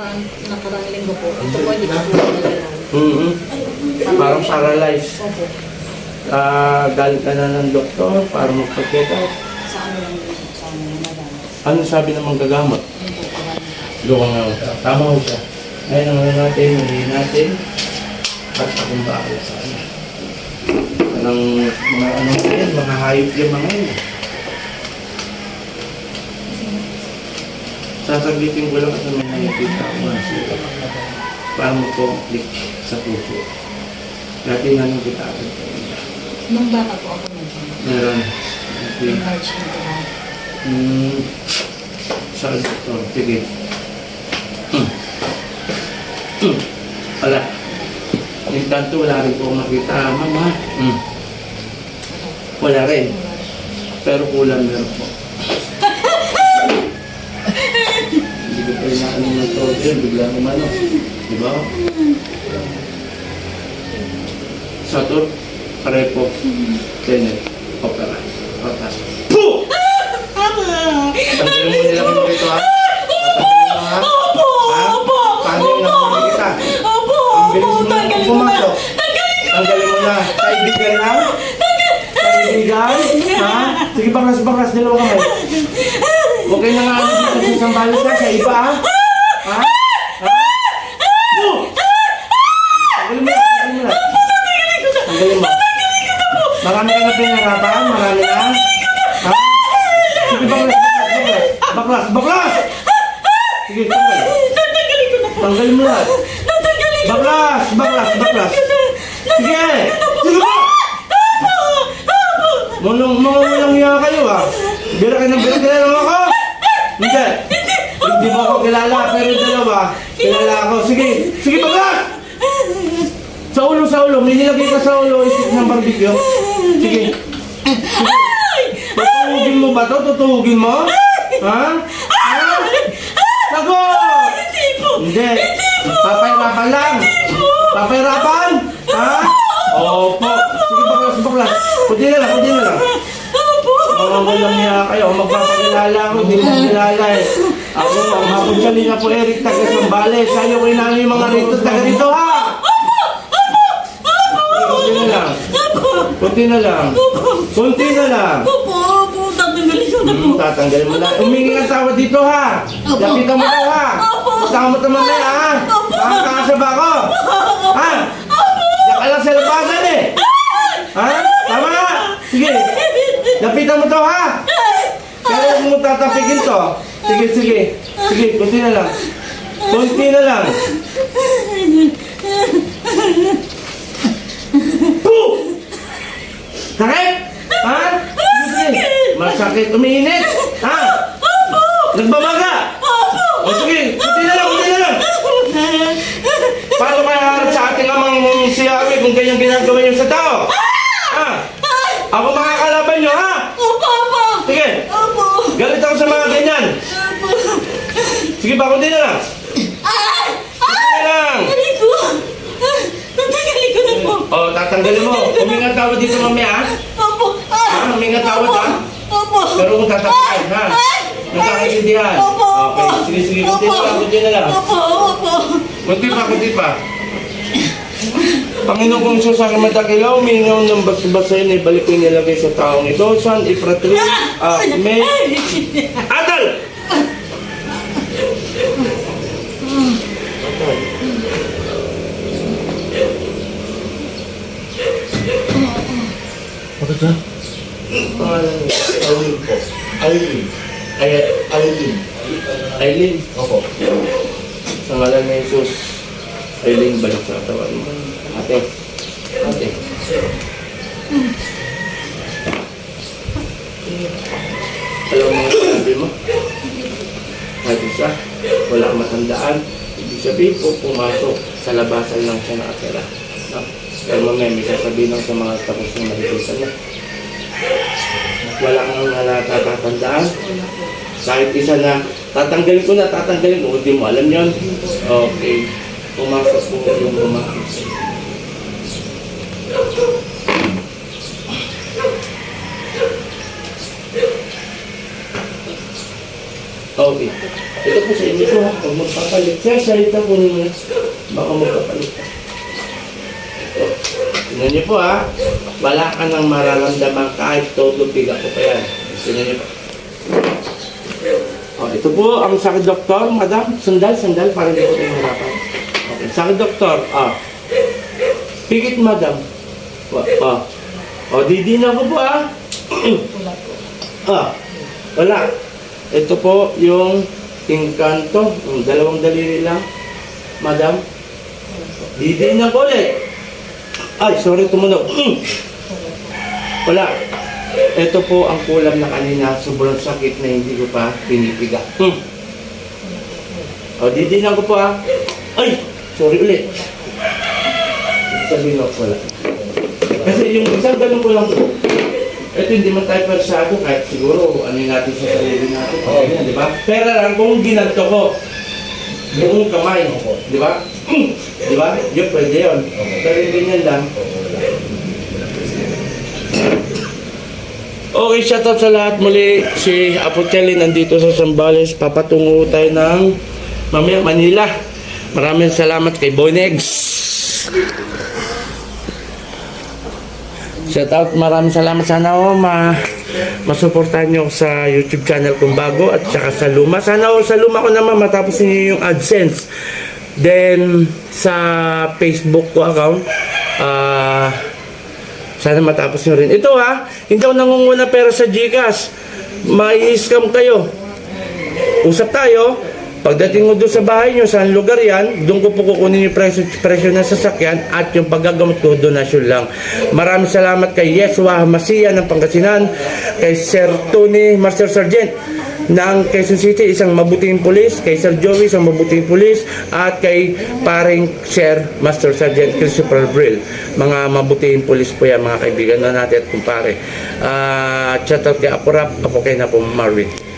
nakaraan, nakaraan linggo po. Ito po, hindi ko po nagalaw. Mhm. Parang paralyzed. Opo. Ah, galing ka na ng doktor para out. Sa ano lang sa ano. Ano sabi ng manggagamot? Yun po, parang Luwang nga. Tama ho siya. Ngayon ang ano natin, hindi natin at akong bakal sa ano. Anong mga ano yan, mga hayop yung mga yun. Sasaglitin ko lang at may nakikita ko na sila. Conflict sa puso. Dati nga nung kita agad ko. Nung bata po ako nandun. Meron. Okay. March na ito. Hmm. Saan ito? Sige. Hmm. Hmm. Wala. Yung tanto, wala rin po nakita. Mama. Hmm. Wala rin. Pero kulang meron po. Hindi ko pa inaano ng yun. Bigla umano. Di ba? Satur, Parepo, Tenet, Opera, Patas. Puh! Tanggalin mo nila kung dito ha? Tanggalin mo? Opo, opo, opo. Opo, Ang bilis mo na tanggalin na. Tanggalin Tanggalin mo na. Kaibigan lang? Kaibigan? Ha? Sige, bangas-bangas. Dalawa kamay. Huwag kayo nang aalis dito sa isang balis ha? Sa iba ha? Ha? Ha? Puh! Tanggalin mo. Tanggalin mo na. Tanggalin mo. Marami ka na pinarapan? Marami na? Ha? Sige, baklas, baklas, baklas, baklas! Sige, tanggal. Tanggalin mo na. Baklas, baklas, baklas. Sige! Sige ba? Mulong, mga walang hiya kayo ah. Bira kayo ng bira kilala mo ako? Hindi. Hindi mo ako kilala, pero yung dalawa, kilala ako. Sige, sige baklas! Sa ulo, sa ulo. May nilagay ka sa ulo, isip ng barbecue. Sige. Sige. Tutuhugin mo ba to? Tutuhugin mo? Ha? Ha? Sagot! Hindi po. Hindi. Papahirapan lang. Papahirapan? Ha? Opo. Sige, baklas, baklas. Kunti na lang, kunti na lang. Opo. Mga walang niya kayo. Magpapakilala ako. Hindi mo kilala eh. Ako, ang hapon kanina po, Eric, taga Sambales. Sayo ko yung mga rito, taga rito, ha? Kunti na lang. Kunti na lang. Kunti na lang. Ko na. Hmm, tatanggalin mo na. Humingi ng tawad dito ha. Lapitan mo daw ha. Opo. Tama mo ito mamaya ha. Opo. Makakasa ba ako? Ha? Diyan ka lang sa labasan eh. Ha? Tama? Sige. Lapitan mo to ha. Huwag mo tatapigin to. Sige, sige. Sige, kunti na lang. Kunti na lang. Puh! Sakit? Ha? Sige. Masakit. Umiinit? Ha? Nagbabaga? O sige, kunti na lang, kunti na lang. Paano kaya harap sa ating amang si Ami kung ganyan ginagawa niyo sa tao? Ha? Ako makakalaban niyo, ha? Opo, opo. Sige, Opo. galit ako sa mga ganyan. Pa, kunti na lang. Ay! Kunti na lang. Tanggalin ko. Tanggalin ko na po. O, tatanggalin mo. Huminga tawad dito mamaya, ha? Opo. Ah! Ha? Huminga tawad, ha? Opo. Pero kung tatapos, ha? Nagkakaintindihan. Opo, opo. Okay, sige, sige, kunti na lang, kunti na lang. Opo, opo. Kunti pa, kunti pa. Panginoon kong Isus sa kamatakilaw, uminaw ng basa-basayin ay balik ko nilagay sa taong ito. San Ipratri, ah, may... Adal! Bakit na? Pangalan niya, Aileen po. Aileen. Ay, Aileen. Aileen. Opo. Sa ngalan ni Jesus, Aileen, balik sa katawan mo. Ate, ate. Alam mo ang sinabi mo? Kahit isa, wala matandaan. Ibig sabihin po, pumasok sa labasan lang siya nakatira. Pero mamaya, may sasabihin lang sa mga tapos na nakikita niya. Wala kang natatatandaan. Kahit isa na, tatanggalin ko na, tatanggalin ko. Hindi mo alam yon. Okay. Pumasok po yung pumasok. Okay. Ito po sa inyo to ha, huwag magpapalit. Sir, salita po ninyo. Baka magpapalit. Ito. Tingnan niyo po ha. Wala ka nang mararamdaman kahit todo biga ko pa yan. Tingnan niyo po. Oh, ito po ang sakit doktor, madam. Sandal, sandal, para hindi ko tayo hirapan. Okay, sakit doktor. Ah. Pigit, madam. Ah. Oh, didina ko po ah. Wala po. Ah, wala. Ito po yung. Yung dalawang daliri lang. Madam. Didi na ko ulit. Ay, sorry, tumunog. Mm. Wala. Ito po ang kulam na kanina. Sobrang sakit na hindi ko pa pinipiga. Mm. O, didi na ko po ah. Ay, sorry ulit. Sabihin ko, wala. Kasi yung isang ganun ko lang po. Ito hindi man tayo persado kahit siguro ano natin sa sarili natin. Okay yan, di ba? Pero lang kung ginanto ko, buong kamay, di ba? Di ba? Yun pwede yun. Pero yung ganyan lang. Okay, shoutout sa lahat muli. Si Apo nandito sa Sambales. Papatungo tayo ng mamaya Manila. Maraming salamat kay Bonegs. Shout out, maraming salamat sana o ma masuportahan nyo sa YouTube channel kong bago at saka sa Luma. Sana o sa Luma ko naman matapos niyo yung AdSense. Then sa Facebook ko account, ah sana matapos nyo rin. Ito ha, hindi ako nangunguna pera sa Gcash. May scam kayo. Usap tayo. Pagdating mo doon sa bahay nyo, saan lugar yan, doon ko po kukunin yung presyo, presyo ng sasakyan at yung paggagamot ko, donasyon lang. Maraming salamat kay Yeswa Masia ng Pangasinan, kay Sir Tony Master Sergeant ng Quezon City, isang mabuting pulis, kay Sir Joey, isang mabuting pulis, at kay paring Sir Master Sergeant Christopher Brill. Mga mabuting pulis po yan, mga kaibigan na natin at kumpare. Uh, shout out kay Apo Rap, Apo kay na po Marvin.